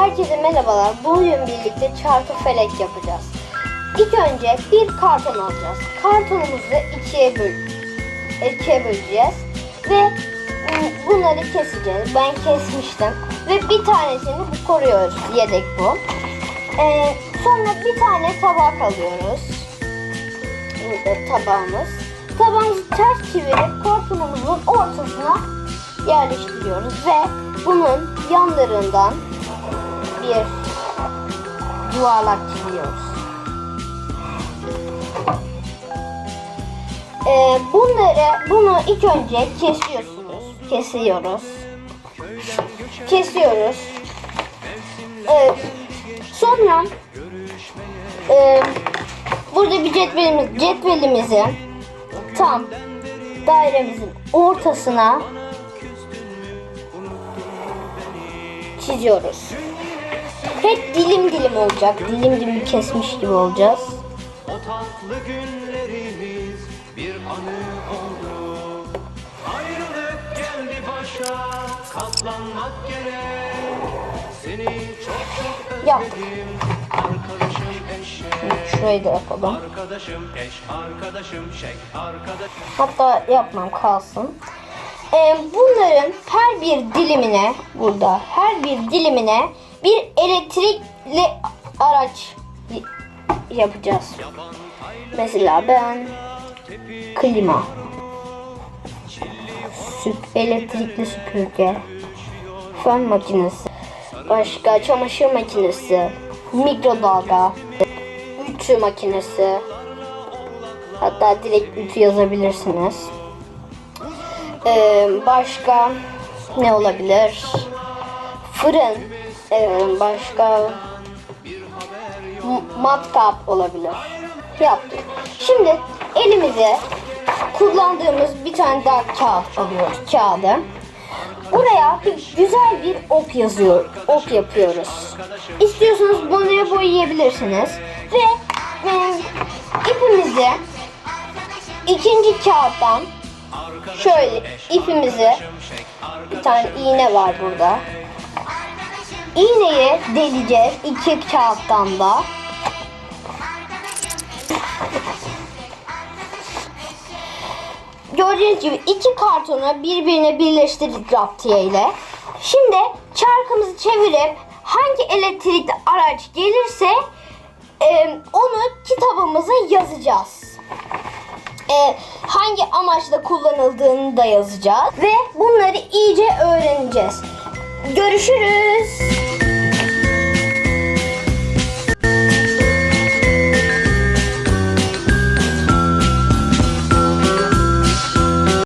Herkese merhabalar. Bugün birlikte çarpı felek yapacağız. İlk önce bir karton alacağız. Kartonumuzu ikiye, böl ikiye böleceğiz. Ve ım, bunları keseceğiz. Ben kesmiştim. Ve bir tanesini koruyoruz. Yedek bu. Ee, sonra bir tane tabak alıyoruz. Burada tabağımız. Tabağımızı ters çevirip kartonumuzun ortasına yerleştiriyoruz ve bunun yanlarından bir yuvarlak çiziyoruz. Ee, bunları bunu ilk önce kesiyorsunuz. Kesiyoruz. Kesiyoruz. Ee, sonra e, burada bir cetvelimiz cetvelimizi tam dairemizin ortasına çiziyoruz. Hep dilim dilim olacak. Dilim dilim kesmiş gibi olacağız. O tatlı günlerimiz bir anı oldu. Ayrılık geldi başa, katlanmak gerek. Seni çok çok özledim. Arkadaşım eşek, Şurayı da yapalım. arkadaşım eş, arkadaşım şek, arkadaşım. Hatta yapmam kalsın. Ee, bunların her bir dilimine burada her bir dilimine bir elektrikli araç yapacağız. Mesela ben klima, süp, elektrikli süpürge, fön makinesi, başka çamaşır makinesi, mikrodalga, ütü makinesi, hatta direkt ütü yazabilirsiniz. Ee, başka ne olabilir? Fırın, ee, başka matkap olabilir. Yaptık. Şimdi elimize kullandığımız bir tane daha kağıt alıyoruz. Kağıdı. Buraya bir güzel bir ok yazıyor. Ok yapıyoruz. İstiyorsanız boyaya boyayabilirsiniz. Ve e, ipimizi ikinci kağıttan şöyle ipimizi bir tane iğne var burada. İğneyi deleceğiz iki kağıttan da. Gördüğünüz gibi iki kartonu birbirine birleştirdik raptiye ile. Şimdi çarkımızı çevirip hangi elektrikli araç gelirse e, onu kitabımıza yazacağız. E, hangi amaçla kullanıldığını da yazacağız ve bunları iyice öğreneceğiz. Görüşürüz.